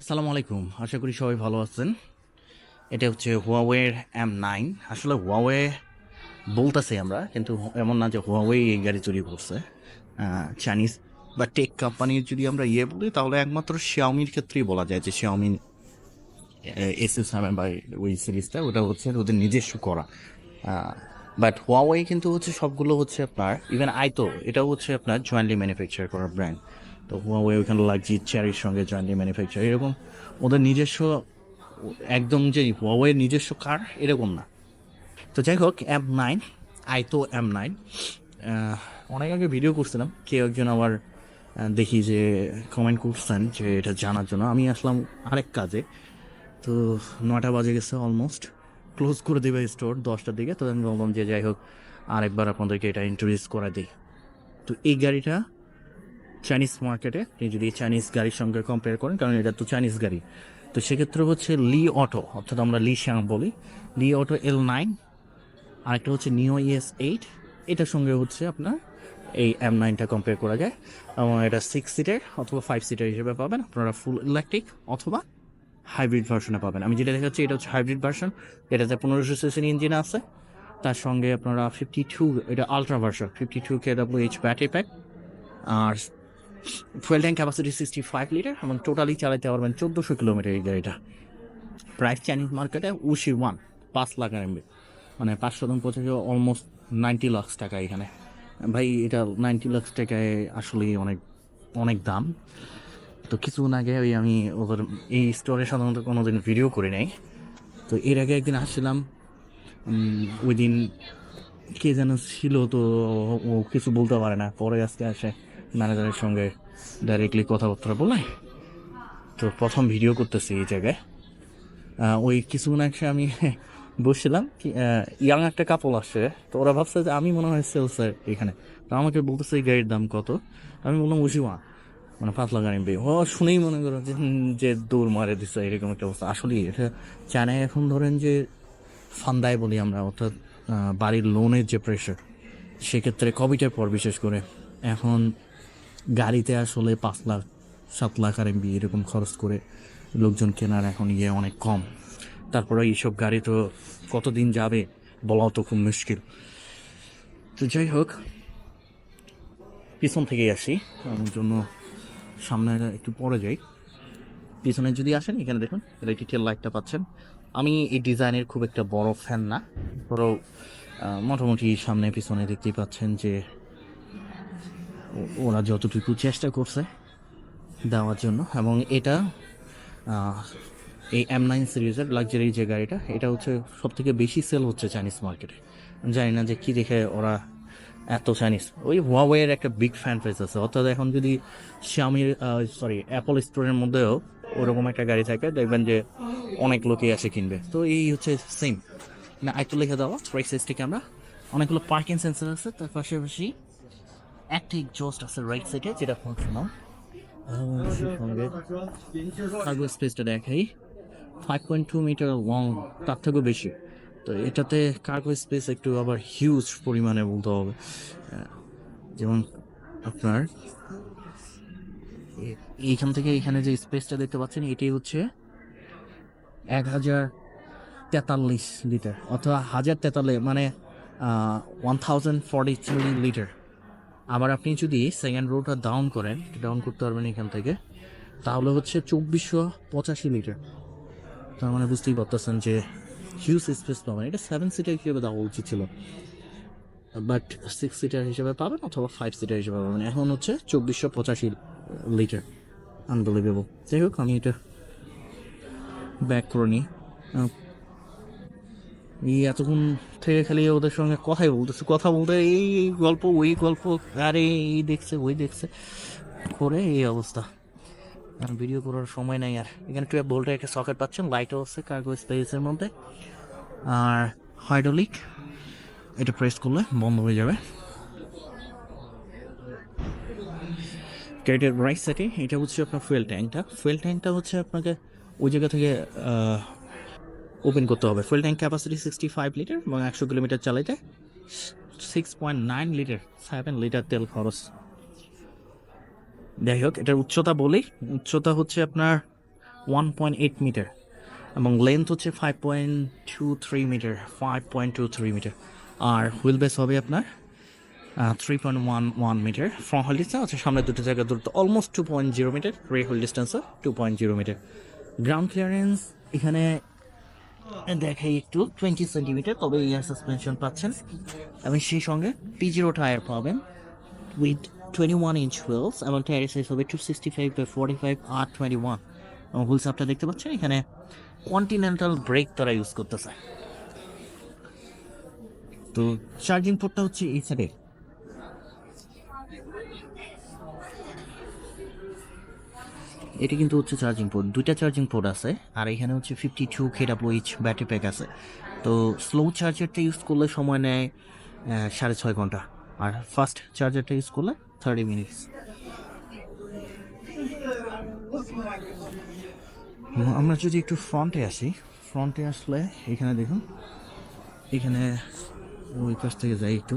আসসালামু আলাইকুম। আশা করি সবাই ভালো আছেন। এটা হচ্ছে হুয়াওয়ের এম নাইন আসলে হুয়াওয়ে বলতেছি আমরা, কিন্তু এমন না যে হুয়াওয়ে এই গাড়ি তৈরি করছে চাইনিজ বা টেক কোম্পানির যদি আমরা ইয়ে বলি, তাহলে একমাত্র শিয়াওমির ক্ষেত্রেই বলা যায় যে শিয়াওমি এস এস সেভেন বা ওই সিরিজটা, ওটা হচ্ছে ওদের নিজস্ব করা। বাট হুয়াওয়ে কিন্তু হচ্ছে সবগুলো হচ্ছে আপনার ইভেন আইতো এটাও হচ্ছে আপনার জয়েন্টলি ম্যানুফ্যাকচার করা ব্র্যান্ড তো হুয়াওয়ে ওইখানে লাগছি চেয়ারির সঙ্গে জয়েন্টলি ম্যানুফ্যাকচার এরকম। ওদের নিজস্ব, একদম যে হুয়াওয়ের নিজস্ব কার, এরকম না। তো যাই হোক এম নাইন আইতো এম নাইন অনেক আগে ভিডিও করছিলাম। কেউ একজন আবার দেখি যে কমেন্ট করছেন যে এটা জানার জন্য। আমি আসলাম আরেক কাজে। তো নটা বাজে গেছে অলমোস্ট ক্লোজ করে দেবে স্টোর দশটার দিকে। তো আমি বললাম যে যাই হোক, আরেকবার আপনাদেরকে এটা ইন্ট্রোডিউস করে দিই। তো এই গাড়িটা চাইনিজ মার্কেটে আপনি যদি চাইনিজ গাড়ির সঙ্গে কম্পেয়ার করেন, কারণ এটা তো চাইনিজ গাড়ি। তো সেক্ষেত্রে হচ্ছে লি অটো অর্থাৎ আমরা লি শ্যাম বলি। লি অটো এল নাইন আরেকটা হচ্ছে নিও ইএস এইট এটার সঙ্গে হচ্ছে আপনার এই এম নাইনটা কম্পেয়ার করা যায়। এবং এটা সিক্স সিটের অথবা ফাইভ সিটার হিসেবে পাবেন। আপনারা ফুল ইলেকট্রিক অথবা হাইব্রিড ভার্সনে পাবেন। আমি যেটা দেখাচ্ছি, এটা হচ্ছে হাইব্রিড ভার্সন এটাতে পনেরোশো সিসির ইঞ্জিন আছে। তার সঙ্গে আপনারা ফিফটি টু এটা ultra version fifty two K W H battery pack আর fuel tank capacity sixty five litre এবং টোটালি চালাতে পারবেন চোদ্দোশো কিলোমিটার এই গাড়িটা। প্রাইস চাইনিজ মার্কেটে উশি ওয়ান, পাঁচ লাখ এমবি মানে পাঁচশো দাম পঁচাশি অলমোস্ট নাইনটি লাখ টাকা এখানে। ভাই, এটা নাইনটি লাখ টাকায় আসলেই অনেক অনেক দাম। তো কিছুদিন আগে ওই আমি ওদের, এই স্টোরে সাধারণত কোনো দিন ভিডিও করি নাই। তো এর আগে একদিন আসছিলাম ওই দিন কে যেন ছিল তো ও কিছু বলতে পারে না, পরে আজকে আসে। ম্যানেজারের সঙ্গে ডাইরেক্টলি কথাবার্তা বলে। তো প্রথম ভিডিও করতেছি এই জায়গায়। ওই কিছুক্ষণ আগে আমি বসছিলাম কি ইয়াং একটা কাপল আসছে। তো ওরা ভাবছে যে আমি মনে হয় সেলসের এখানে। তো আমাকে বলতেছে এই গাড়ির দাম কত? আমি বললাম উশিমা মানে পাতলা গাড়ি বে ও শুনেই মনে করো যে দৌড় মারে দিচ্ছে এরকম একটা অবস্থা। আসলেই এটা চায়নায় এখন ধরেন যে ফান্দায় বলি আমরা, অর্থাৎ বাড়ির লোনের যে প্রেশার সেক্ষেত্রে কোভিডের পর বিশেষ করে। এখন গাড়িতে আসলে পাঁচ লাখ, সাত লাখ আর এমবি এরকম খরচ করে লোকজন কেনার এখন ইয়ে অনেক কম। তারপরে এইসব গাড়ি তো কতদিন যাবে বলাও তো খুব মুশকিল। তো যাই হোক, পিছন থেকেই আসি। আমার জন্য সামনে একটু পরে যাই। পিছনে যদি আসেন, এখানে দেখুন ইলেকট্রিক লাইটটা পাচ্ছেন। আমি এই ডিজাইনের খুব একটা বড় ফ্যান না। বড় মোটামুটি সামনে পিছনে দেখতেই পাচ্ছেন যে ওরা যতটুকু চেষ্টা করছে দেওয়ার জন্য, এবং এটা এই এম নাইন সিরিজের লাক্সারি যে গাড়িটা, এটা হচ্ছে সব থেকে বেশি সেল হচ্ছে চাইনিজ মার্কেটে জানি না যে কী দেখে ওরা এত চাইনিজ ওই হুয়াওয়ের একটা বিগ ফ্যান পেজ আছে। অর্থাৎ এখন যদি শামির সরি অ্যাপল স্টোরের মধ্যেও ওরকম একটা গাড়ি থাকে, দেখবেন যে অনেক লোকই এসে কিনবে। তো এই হচ্ছে সেম না একটু লিখে দেওয়া প্রাইস সিস্টি ক্যামেরা অনেকগুলো পার্কিং সেন্সার আছে, তার পাশাপাশি একটা এক্সস্ট আছে রাইট সাইডে যেটা ফাংশনাল সঙ্গে কার্গো স্পেসটা দেখাই। Five point two metre long তার থেকেও বেশি। তো এটাতে কার্গো স্পেস একটু আবার হিউজ পরিমাণে বলতে হবে। যেমন আপনার এইখান থেকে এখানে যে স্পেসটা দেখতে পাচ্ছেন, এটাই হচ্ছে এক হাজার তেতাল্লিশ লিটার, অথবা হাজার তেতাল্লিশ মানে one thousand forty three litre আবার আপনি যদি সেকেন্ড রোটা ডাউন করেন ডাউন করতে পারবেন এখান থেকে, তাহলে হচ্ছে চব্বিশশো পঁচাশি লিটার তার মানে বুঝতেই পারতেছেন যে হিউজ স্পেস পাবেন। এটা সেভেন সিটার হিসেবে দেওয়া উচিত ছিল। বাট সিক্স সিটার হিসেবে পাবেন অথবা ফাইভ সিটার হিসেবে পাবেন। এখন হচ্ছে চব্বিশশো পঁচাশি লিটার আনবিলিভেবল যাই হোক, আমি এটা ব্যাক করে নিই। এই এতক্ষণ থেকে খালি ওদের সঙ্গে কথাই বলতেছে। কথা বলতে এই গল্প, ওই গল্প, আরে এই দেখছে, ওই দেখছে। করে এই অবস্থা। আর ভিডিও করার সময় নাই আর। এখানে টুয়েলভ ভোল্টের একটা সকেট পাচ্ছেন লাইটও আছে কার্গো স্পেসের মধ্যে। আর হাইড্রোলিক এটা প্রেস করলে বন্ধ হয়ে যাবে। গাড়িটার রাইট সাইডে এটা হচ্ছে আপনার ফুয়েল ট্যাঙ্কটা ফুয়েল ট্যাঙ্কটা হচ্ছে আপনাকে ওই জায়গা থেকে ওপেন করতে হবে। Fuel tank capacity sixty five litre এবং একশো কিলোমিটার চালাইতে six point nine litre seven litre তেল খরচ। যাই হোক, এটার উচ্চতা বলি, উচ্চতা হচ্ছে আপনার ওয়ান পয়েন্ট এইট মিটার এবং লেন্থ হচ্ছে five point two three metre five point two three metre আর হুইল বেস হবে আপনার three point one one metre front wheel distance আছে সামনে দুটো জায়গা দূরত্ব almost two point zero metre rear wheel distance two point zero metre ground clearance এখানে দেখাই একটু টোয়েন্টি সেন্টিমিটার তবে ইয়ার সাসপেনশন পাচ্ছেন। এবং সেই সঙ্গে পি জিরো টায়ার পাবেন with twenty one inch wheels এবং টায়ার সাইজ হবে two sixty five by forty five R twenty one এবং হুইলস আপটা দেখতে পাচ্ছেন, এখানে কন্টিনেন্টাল ব্রেক তারা ইউজ করতেছে। তো চার্জিং পোর্টটা হচ্ছে এই সাইডে এটি কিন্তু হচ্ছে চার্জিং পোর্ট দুইটা চার্জিং পোর্ট আছে, আর এখানে হচ্ছে ফিফটি টু খেডাব্লিউইচ ব্যাটারি প্যাক আছে। তো স্লো চার্জারটা ইউজ করলে সময় নেয় সাড়ে ছয় ঘণ্টা, আর ফাস্ট চার্জারটা ইউজ করলে থার্টি মিনিটস আমরা যদি একটু ফ্রন্টে আসি ফ্রন্টে আসলে এখানে দেখুন, এখানে ওই পাশ থেকে যাই একটু।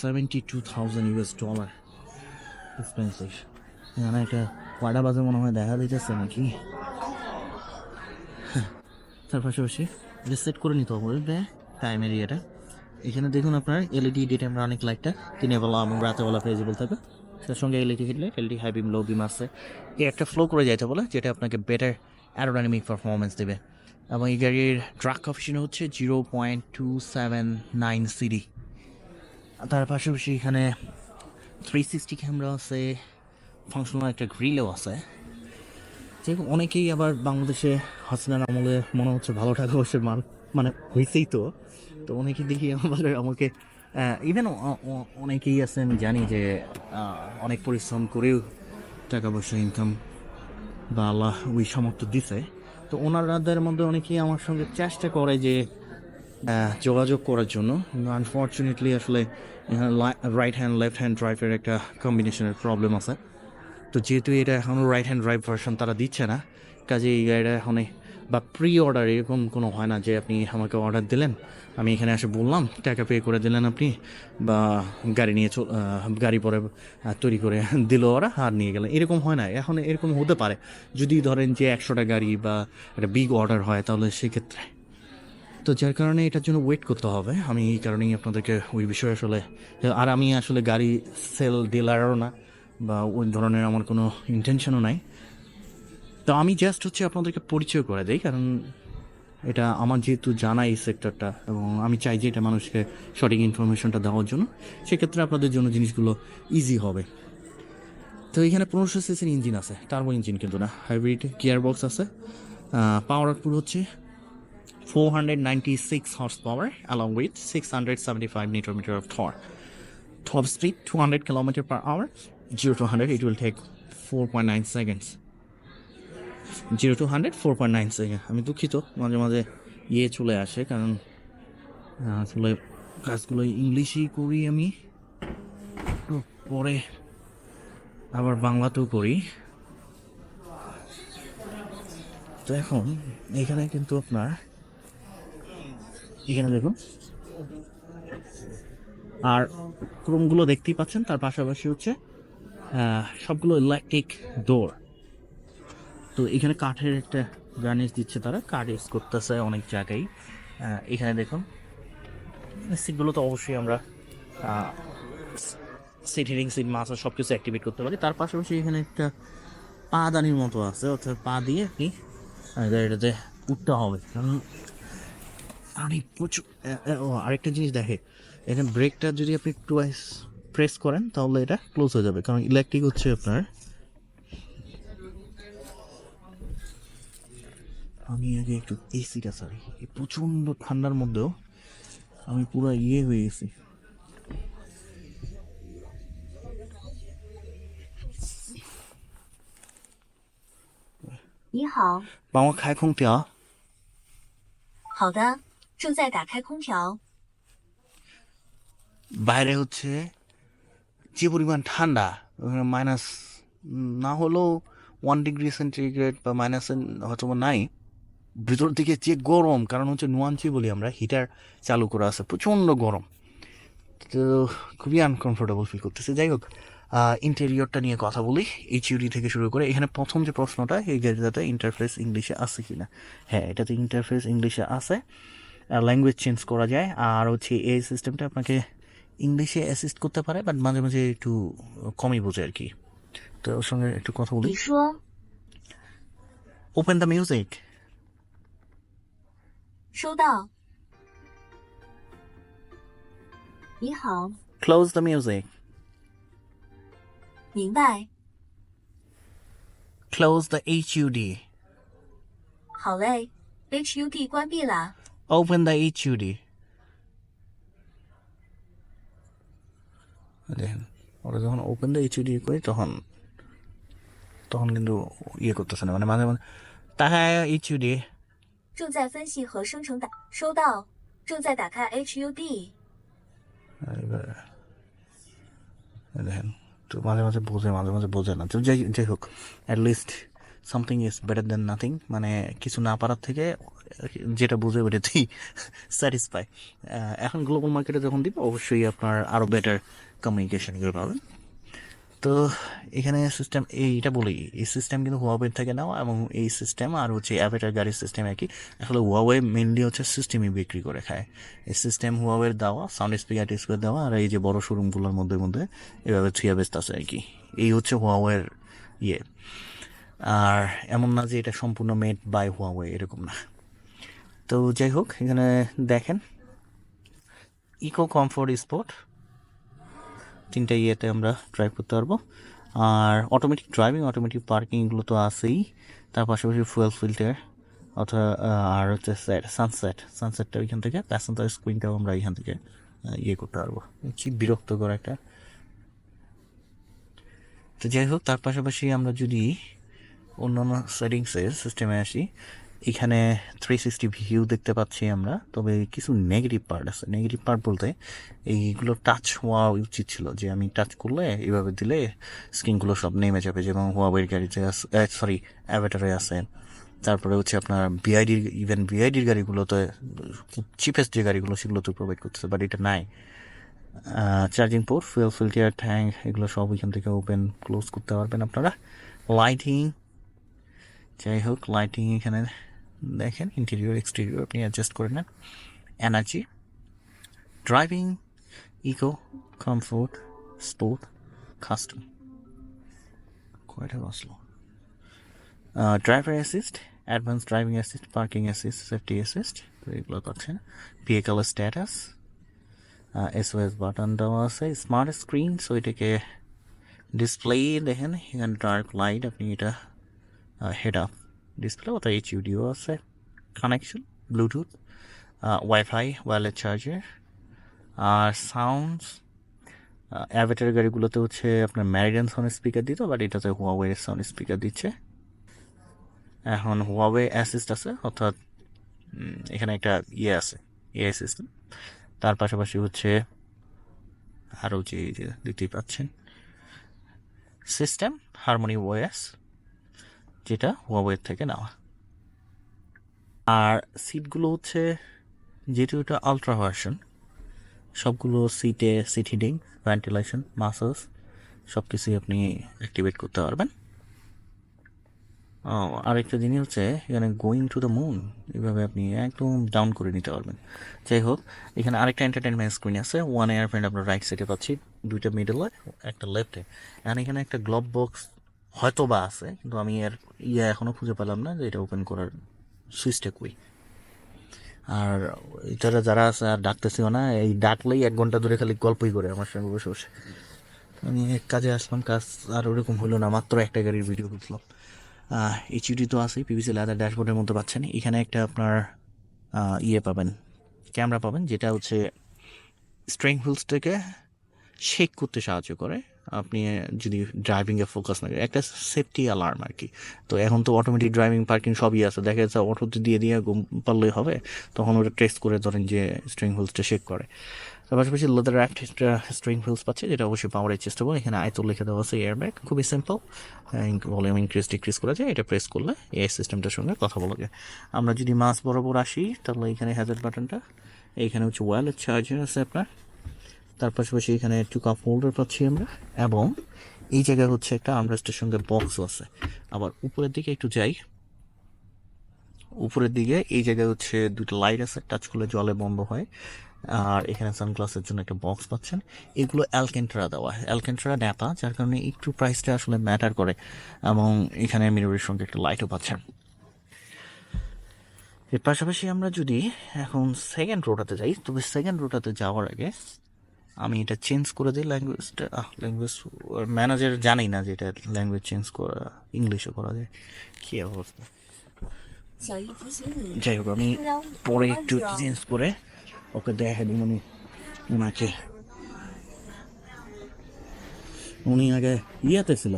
Seventy two thousand US dollar expensive এখানে একটা কয়টা বাজে মনে হয় দেখা দিতেছে নাকি? তার পাশাপাশি এটা সেট করে নিতে হবে টাইম এরিয়াটা এখানে দেখুন আপনার এলইডি ডে টাইম রানিং লাইটটা দিনের বেলা এবং রাতের বেলা ফেজিবল থাকবে। তার সঙ্গে LED headlight LED high beam low beam আছে। এই একটা ফ্লো করে যাইতে বলে, যেটা আপনাকে বেটার অ্যারোডাইনামিক পারফরমেন্স দেবে। এবং এই গাড়ির ট্রাক অপশন হচ্ছে zero point two seven nine CD তার পাশাপাশি এখানে থ্রি সিক্সটি ক্যামেরা আছে ফাংশনাল একটা গ্রিলও আছে। যে অনেকেই আবার বাংলাদেশে হাসিনার আমলে মনে হচ্ছে ভালো টাকা পয়সার মাল মানে হয়েছেই তো। তো অনেকে দেখি আমাদের আমাকে ইভেন অনেকেই আছে, আমি জানি যে অনেক পরিশ্রম করেও টাকা পয়সা ইনকাম বা আল্লাহ ওই সামর্থ্য দিছে। তো ওনারাদের মধ্যে অনেকেই আমার সঙ্গে চেষ্টা করে যে যোগাযোগ করার জন্য। আনফর্চুনেটলি আসলে রাইট হ্যান্ড লেফট হ্যান্ড ড্রাইভের একটা কম্বিনেশনের প্রবলেম আছে। তো যেহেতু এটা এখনও রাইট হ্যান্ড ড্রাইভ ভার্সন তারা দিচ্ছে না কাজে এই গাড়িটা এখন বা প্রি অর্ডার এরকম কোনো হয় না যে আপনি আমাকে অর্ডার দিলেন, আমি এখানে এসে বললাম, টাকা পে করে দিলেন আপনি, বা গাড়ি নিয়ে গাড়ি পরে তৈরি করে দিল ওরা, আর নিয়ে গেলেন। এরকম হয় না, এখন এরকম হতে পারে। যদি ধরেন যে একশোটা গাড়ি বা একটা বিগ অর্ডার হয়, তাহলে সেক্ষেত্রে তো যার কারণে এটার জন্য ওয়েট করতে হবে। আমি এই কারণেই আপনাদেরকে ওই বিষয়ে আসলে, আর আমি আসলে গাড়ি সেল ডিলারও না, বা ওই ধরনের আমার কোনো ইন্টেনশনও নাই। তো আমি জাস্ট হচ্ছে আপনাদেরকে পরিচয় করে দিই, কারণ এটা আমার যেহেতু জানা এই সেক্টরটা এবং আমি চাই যে এটা মানুষকে সঠিক ইনফরমেশনটা দেওয়ার জন্য। সেক্ষেত্রে আপনাদের জন্য জিনিসগুলো ইজি হবে। তো এখানে পনেরোশো সিসির ইঞ্জিন আছে টার্বো ইঞ্জিন কিন্তু না হাইব্রিড গিয়ার বক্স আছে পাওয়ার আউটপুট হচ্ছে 496 horsepower along with 675 newton meter of torque. Top speed 200 kilometer per hour. 0 to 100 it will take 4.9 seconds. 0 to 100 4.9 second আমি দুঃখিত মাঝে মাঝে ইয়ে চলে আসে কারণ আসলে কাজগুলো ইংলিশেই করি আমি পরে আবার বাংলাতেও করি তো এখন এখানে কিন্তু আপনার এখানে দেখুন। আর ক্রোমগুলো দেখতেই পাচ্ছেন, তার পাশাপাশি হচ্ছে সবগুলো ইলেকট্রিক ডোর তো এখানে কাঠের একটা গার্নিশ দিচ্ছে তারা, কাঠ ইউজ করতেছে অনেক জায়গায়। এখানে দেখুন সিটগুলো তো অবশ্যই আমরা সিট হিটিং সিট মাছ সব কিছু অ্যাক্টিভেট করতে পারি। তার পাশাপাশি এখানে একটা পা দানির মতো আছে, অর্থাৎ পা দিয়ে আপনি গাড়িটাতে উঠতে হবে। কারণ মানে প্রচুর আরেকটা জিনিস দেখে। এখানে ব্রেকটা যদি আপনি টুয়াইস প্রেস করেন তাহলে এটা ক্লোজ হয়ে যাবে। কারণ ইলেকট্রিক হচ্ছে আপনার আমি আগে একটু এসিটা সারি এই প্রচণ্ড ঠান্ডার মধ্যেও আমি পুরো ইয়ে হয়ে গেছি। বাবা খায় খুঁটিয়া 好的。正在打开空调。 বাইরে হচ্ছে যে পরিমাণ ঠান্ডা ওখানে মাইনাস না হলেও ওয়ান ডিগ্রি সেন্টিগ্রেড বা মাইনাস হয়তো বা নাই ভিতর দিকে যে গরম কারণ হচ্ছে নুয়াঞ্চি বলি আমরা হিটার চালু করা আছে প্রচণ্ড গরম তো খুবই আনকমফোর্টেবল ফিল করতেছে যাই হোক ইন্টেরিয়রটা নিয়ে কথা বলি এইচইউডি থেকে শুরু করে এখানে প্রথম যে প্রশ্নটা এই গাড়িটাতে ইন্টারফেস ইংলিশে আছে কি না হ্যাঁ এটাতে ইন্টারফেস ইংলিশে আছে ল্যাঙ্গুয়েজ চেঞ্জ করা যায় আর হচ্ছে এই সিস্টেমটা আপনাকে ইংলিশে অ্যাসিস্ট করতে পারে বাট মাঝে মাঝে একটু কমই বোঝে আর কি তো ওর সঙ্গে একটু কথা বলি 你说 open the music 收到。你好， close the music 明白。 close the HUD 好嘞，HUD 关闭了。 open the HUD দেখেন ওরা যখন ওপেন দ্য এইচইউডি করি তখন তখন কিন্তু ইয়ে করতেছে না মানে মাঝে মাঝে তাহা এইচইউডি 正在分析和生成打，收到，正在打开 HUD。 এবার দেখেন তো মাঝে মাঝে বোঝে মাঝে মাঝে বোঝে না তো যাই যাই হোক at least something is better than nothing মানে কিছু না পারার থেকে যেটা বুঝে ওটাতেই স্যাটিসফাই এখন গ্লোবাল মার্কেটে যখন দিব, অবশ্যই আপনার আরও বেটার কমিউনিকেশনগুলো পাবেন। তো এখানে সিস্টেম এইটা বলি, এই সিস্টেম কিন্তু হুয়াওয়ে থেকে নেওয়া এবং এই সিস্টেম আর হচ্ছে অ্যাভেটার গাড়ির সিস্টেম একই। আসলে হুয়াওয়ে মেনলি হচ্ছে সিস্টেমই বিক্রি করে খায়। এই সিস্টেম হুয়াওয়ের দেওয়া সাউন্ড স্পিকার টিস্পিকার দেওয়া আর এই যে বড় শোরুমগুলোর মধ্যে মধ্যে এভাবে থুয়া বেস্ট আছে আর কি। এই হচ্ছে হুয়াওয়ের ইয়ে। আর এমন না যে এটা সম্পূর্ণ মেড বাই হুয়াওয়ে এরকম না। তো যাই হোক, এখানে দেখেন। ইকো কমফোর্ট স্পোর্ট তিনটা ইয়েতে আমরা ড্রাইভ করতে পারব। আর অটোমেটিক ড্রাইভিং অটোমেটিক পার্কিং এগুলো তো আছেই। তার পাশাপাশি ফুয়েল ফিল্টার অথবা আর হচ্ছে সেট সানসেট সানসেটটা ওইখান থেকে প্যাসেঞ্জার স্ক্রিনটাও আমরা এখান থেকে ইয়ে করতে পারব। কি বিরক্তকর একটা। তো যাই হোক, তার পাশাপাশি আমরা যদি অন্যান্য সেটিংসে সিস্টেমে আসি এখানে থ্রি সিক্সটি ভিউ দেখতে পাচ্ছি আমরা, তবে কিছু নেগেটিভ পার্ট আছে। নেগেটিভ পার্ট বলতে এইগুলো টাচ হওয়া উচিত ছিল যে আমি টাচ করলে এইভাবে দিলে স্ক্রিনগুলো সব নেমে যাবে, যেমন হুয়াওয়ের গাড়িতে সরি অ্যাভেটারে আছে। তারপরে হচ্ছে আপনার বিআইডির ইভেন বিআইডির গাড়িগুলোতে চিপেস্ট যে গাড়িগুলো সেগুলো তো প্রোভাইড করতেছে বাট এটা নাই। Charging port fuel filter tank এগুলো সব এখান থেকে ওপেন ক্লোজ করতে পারবেন আপনারা। লাইটিং যাই হোক লাইটিং এখানে দেখেন ইন্টেরিয়র এক্সটেরিয়র আপনি অ্যাডজাস্ট করে নেন। Energy driving eco comfort sport custom কয়টা বসল driver assist advance driving assist parking assist safety assist তো এগুলো পাচ্ছেন ভেহিকল স্ট্যাটাস এসওএস বাটন দেওয়া আছে স্মার্ট স্ক্রিন সো এটাকে ডিসপ্লে দেখেন, এখানে ডার্ক লাইট আপনি এটা হেড আপ ডিসপ্লে অর্থাৎ এইচইউডিও আছে connection bluetooth wifi wireless charger আর সাউন্ডস অ্যাভেটার গাড়িগুলোতে হচ্ছে আপনার ম্যারিডান সাউন্ড স্পিকার দিত বাট এটাতে হুয়াওয়ে সাউন্ড স্পিকার দিচ্ছে। এখন হুয়াওয়ে অ্যাসিস্ট আছে, অর্থাৎ এখানে একটা ইয়ে আছে এআই সিস্টেম তার পাশাপাশি হচ্ছে আরও যে দেখতেই পাচ্ছেন। সিস্টেম হারমোনি ওয়েস যেটা হুয়াওয়ের থেকে নেওয়া। আর সিটগুলো হচ্ছে, যেহেতু এটা আলট্রা ভার্সন সবগুলো সিটে সিট হিটিং ভেন্টিলেশন মাসাজ সব কিছুই আপনি অ্যাক্টিভেট করতে পারবেন। আরেকটা জিনিস হচ্ছে, এখানে গোয়িং টু দ্য মুন এইভাবে আপনি একদম ডাউন করে নিতে পারবেন। যাই হোক, এখানে আরেকটা এন্টারটেনমেন্ট স্ক্রিন আছে ওয়ান এয়ারফ্রেন্ড আপনার রাইট সাইডে পাচ্ছি, দুইটা মিডলে একটা লেফটে এখন এখানে একটা গ্লোভ বক্স হয়তো বা আছে, কিন্তু আমি এর ইয়া এখনও খুঁজে পেলাম না যে এটা ওপেন করার সুইচটা কই। আর এটারা যারা আছে আর ডাকতেছিও না, এই ডাকলেই এক ঘণ্টা ধরে খালি গল্পই করে আমার সঙ্গে বসে বসে। আমি এক কাজে আসলাম, কাজ আর ওরকম হলো না, মাত্র একটা গাড়ির ভিডিও বুঝলাম এইচইউডি তো আছেই পিভিসি লেদার ড্যাশবোর্ডের মধ্যে পাচ্ছেন। এখানে একটা আপনার ইয়ে পাবেন ক্যামেরা পাবেন, যেটা হচ্ছে স্ট্রেং হুইলসটাকে শেক করতে সাহায্য করে। আপনি যদি ড্রাইভিংয়ে ফোকাস না করেন, একটা সেফটি অ্যালার্ম আর কি তো এখন তো অটোমেটিক ড্রাইভিং পার্কিং সবই আছে। দেখা যাচ্ছে অটোতে দিয়ে দিয়ে ঘুম পারলেই হবে, তখন ওটা টেস্ট করে ধরেন যে স্ট্রিং হুলসটা শেক করে। তার পাশাপাশি লেদার অ্যাক্ট স্ট্রিং হুইলস পাচ্ছে, যেটা অবশ্যই পাওয়ার চেষ্টা করব এখানে আয়তো লিখে দেওয়া আছে এয়ারব্যাগ খুবই সিম্পল ভলিউম ইনক্রিজ ডিক্রিজ করা যায়। এটা প্রেস করলে এই সিস্টেমটার সঙ্গে কথা বলা যায়। আমরা যদি মাস বরাবর আসি, তাহলে এখানে হ্যাজার বাটনটা এইখানে হচ্ছে ওয়্যারলেস চার্জার আছে আপনার। তার পাশাপাশি এখানে একটু কাপ হোল্ডার পাচ্ছি আমরা। এবং এই জায়গায় হচ্ছে একটা আর্মরেস্টের সঙ্গে বক্সও আছে। আবার উপরের দিকে একটু যাই। উপরের দিকে এই জায়গায় হচ্ছে দুটো লাইট আছে টাচ করলে জলে বন্ধ হয়। আর এখানে সানগ্লাসের জন্য একটা বক্স পাচ্ছেন। এগুলো অ্যালকেন্ট্রা দেওয়া। অ্যালকেন্ট্রা নেতা, যার কারণে একটু প্রাইসটা আসলে ম্যাটার করে। এবং এখানে মিররের সঙ্গে একটা লাইটও পাচ্ছেন। এর পাশাপাশি আমরা যদি এখন সেকেন্ড রোটাতে যাই, তবে সেকেন্ড রোটাতে যাওয়ার আগে আমি এটা চেঞ্জ করে দিই ল্যাঙ্গুয়েজটা আহ ল্যাঙ্গুয়েজ ম্যানেজার জানি না যে এটা ল্যাঙ্গুয়েজ চেঞ্জ করা ইংলিশে করা যায়। কী অবস্থা? যাই হোক, আমি পরে একটু চেঞ্জ করে ওকে দেখা দিই মানে ওনাকে উনি আগে ইয়েতে ছিল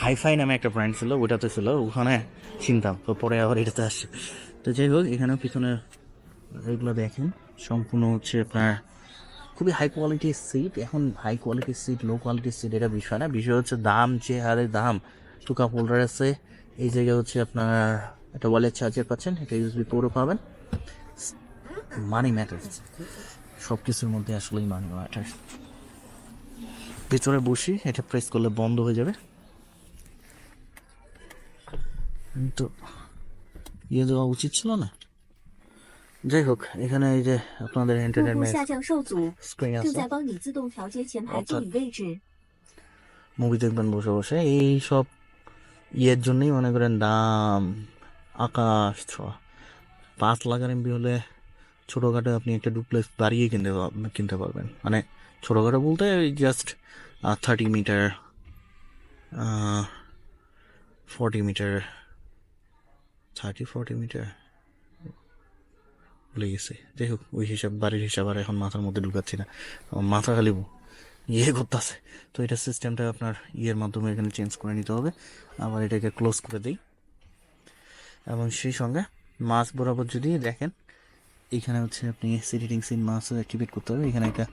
হাইফাই নামে একটা ব্র্যান্ড ছিল ওটাতে ছিল, ওখানে চিনতাম। তো পরে আবার এটাতে আসছে তো যাই হোক এখানেও পিছনে এগুলো দেখেন, সম্পূর্ণ হচ্ছে আপনার খুবই হাই কোয়ালিটির সিট এখন হাই কোয়ালিটির সিট লো কোয়ালিটির সিট এটা বিষয় না। বিষয় হচ্ছে দাম, যে হারে দাম, টুকা হোল্ডার আছে। এই জায়গায় হচ্ছে আপনার একটা ওয়ালেট চার্জার পাচ্ছেন, এটা ইউএসবি পোর্টও পাবেন। মানি ম্যাটার সব কিছুর মধ্যে আসলেই মানি ম্যাটার ভিতরে বসি, এটা প্রেস করলে বন্ধ হয়ে যাবে। তো ইয়ে দেওয়া উচিত ছিল না? যাই হোক এখানে এই যে আপনাদের এন্টারটেইনমেন্ট স্ক্রিন আছে। মুভি দেখবেন বসে বসে। এই সব ইয়ের জন্যই মনে করেন দাম আকাশ ছোঁয়া। পাঁচ লাখ এমবি হলে ছোটোখাটো আপনি একটা ডুপ্লেক্স বাড়িয়ে কিনতে কিনতে পারবেন। মানে ছোটোখাটো বলতে just thirty metre forty metre thirty forty metre ভুলে গেছি যাই হোক, ওই হিসাব, বাড়ির হিসাব আর এখন মাথার মধ্যে ঢুকাচ্ছি না। মাথা খালি ইয়ে করতেছে। তো এটা সিস্টেমটা আপনার ইয়ের মাধ্যমে এখানে চেঞ্জ করে নিতে হবে। আবার এটাকে ক্লোজ করে দিই। এবং সেই সঙ্গে মাছ বরাবর যদি দেখেন, এখানে হচ্ছে আপনি সিটিং সিন মাছও অ্যাক্টিভেট করতে হবে। এখানে একটা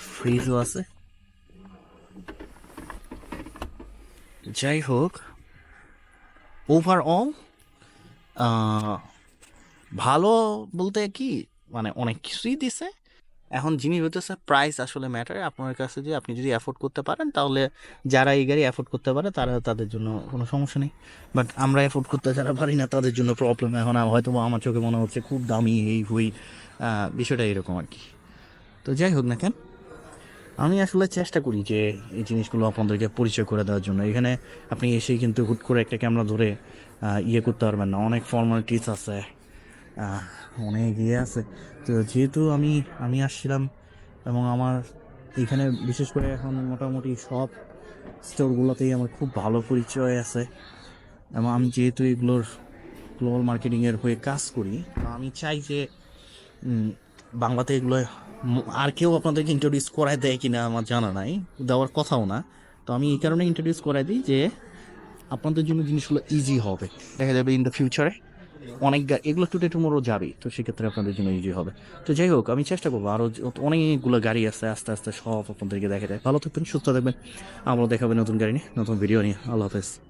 ফ্রিজও আছে। যাই হোক ওভারঅল ভালো বলতে কি মানে অনেক কিছুই দিছে। এখন জিনিস হতেছে প্রাইস আসলে ম্যাটার আপনার কাছে যে আপনি যদি অ্যাফোর্ড করতে পারেন, তাহলে যারা এই গাড়ি অ্যাফোর্ড করতে পারে, তারা তাদের জন্য কোনো সমস্যা নেই। বাট আমরা অ্যাফোর্ড করতে যারা পারি না, তাদের জন্য প্রবলেম এখন। হয়তো আমার চোখে মনে হচ্ছে খুব দামি এই হই। বিষয়টা এরকম আর কি। তো যাই হোক না কেন, আমি আসলে চেষ্টা করি যে এই জিনিসগুলো আপনাদেরকে পরিচয় করে দেওয়ার জন্য। এখানে আপনি এসেই কিন্তু হুট করে একটা ক্যামেরা ধরে ইয়ে করতে পারবেন না। অনেক ফর্মালিটিস আছে। অনেক ইয়ে আছে। তো যেহেতু আমি আমি আসছিলাম এবং আমার এখানে বিশেষ করে এখন মোটামুটি সব স্টোরগুলোতেই আমার খুব ভালো পরিচয় আছে। এবং আমি যেহেতু এগুলোর গ্লোবাল মার্কেটিংয়ের হয়ে কাজ করি আমি চাই যে বাংলাতে এগুলো আর কেউ আপনাদেরকে ইন্ট্রোডিউস করায় দেয় কিনা আমার জানা নাই, দেওয়ার কথাও না। তো আমি এই কারণে ইন্ট্রোডিউস করাই দিই যে, আপনাদের জন্য জিনিসগুলো ইজি হবে। দেখা যাবে ইন দ্য ফিউচারে অনেক এগুলো টুটে টুমোরও যাবে তো সেক্ষেত্রে আপনাদের জন্য ইজি হবে। তো যাই হোক, আমি চেষ্টা করব আরও অনেকগুলো গাড়ি আছে, আস্তে আস্তে সব আপনাদেরকে দেখা যায় ভালো থাকবেন, সুস্থ থাকবেন। আমরাও দেখাবেন নতুন গাড়ি নিয়ে, নতুন ভিডিও নিয়ে। আল্লাহ হাফেজ।